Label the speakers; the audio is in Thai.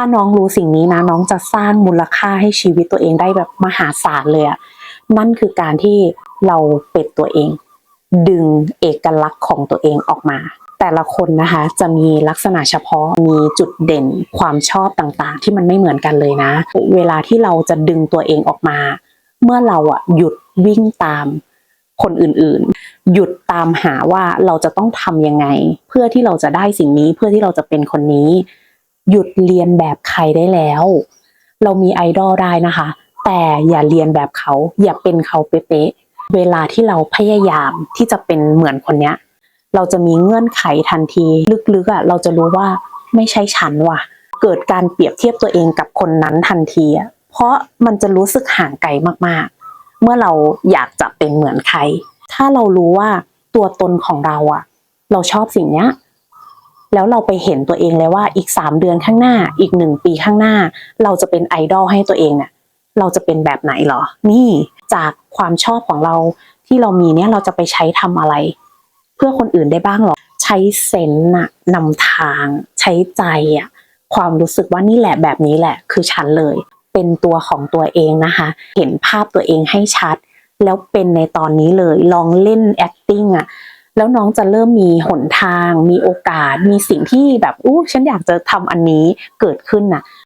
Speaker 1: ถ้าน้องรู้สิ่งนี้นะน้องจะสร้างมูลค่าให้ชีวิตตัวเองได้แบบมหาศาลเลยอะนั่นคือการที่เราเป็นตัวเอง ดึงเอกลักษณ์ของตัวเองออกมา แต่ละคนนะคะจะมีลักษณะเฉพาะมีจุดเด่นความชอบต่างๆ ที่มันไม่เหมือนกันเลยนะ เวลาที่เราจะดึงตัวเองออกมา เมื่อเราอะหยุดวิ่งตามคนอื่นๆ หยุดตามหาว่าเราจะต้องทำยังไง เพื่อที่เราจะได้สิ่งนี้เพื่อที่เราจะเป็นคนนี้ หยุดเรียนแบบใครได้แล้ว เรามีไอดอลได้นะคะ แต่อย่าเรียนแบบเขา อย่าเป็นเขาเป๊ะๆเวลาที่เราพยายามที่จะเป็นเหมือนคนเนี้ย เราจะมีเงื่อนไขทันที ลึกๆอะเราจะรู้ว่าไม่ใช่ฉันว่ะ เกิดการเปรียบเทียบตัวเองกับคนนั้นทันทีอะเพราะมันจะรู้สึกห่างไกลมากๆ เมื่อเราอยากจะเป็นเหมือนใคร ถ้าเรารู้ว่าตัวตนของเราอะ เราชอบสิ่งเนี้ย แล้วเราไปเห็นตัวเองเลยว่าอีกสามเดือนข้างหน้าอีกหนึ่งปีข้างหน้า เราจะเป็นไอดอลให้ตัวเองเนี่ยเราจะเป็นแบบไหนหรอ นี่จากความชอบของเราที่เรามีเนี่ยเราจะไปใช้ทำอะไร เพื่อคนอื่นได้บ้างหรอ ใช้เซนส์น่ะนำทาง ใช้ใจอะความรู้สึกว่านี่แหละแบบนี้แหละ คือฉันเลย เป็นตัวของตัวเองนะคะ เห็นภาพตัวเองให้ชัด แล้วเป็นในตอนนี้เลยลองเล่น acting อะ แล้วน้องจะเริ่มมีหนทาง มีโอกาส มีสิ่งที่แบบอู้ฉันอยากจะทำอันนี้เกิดขึ้นน่ะ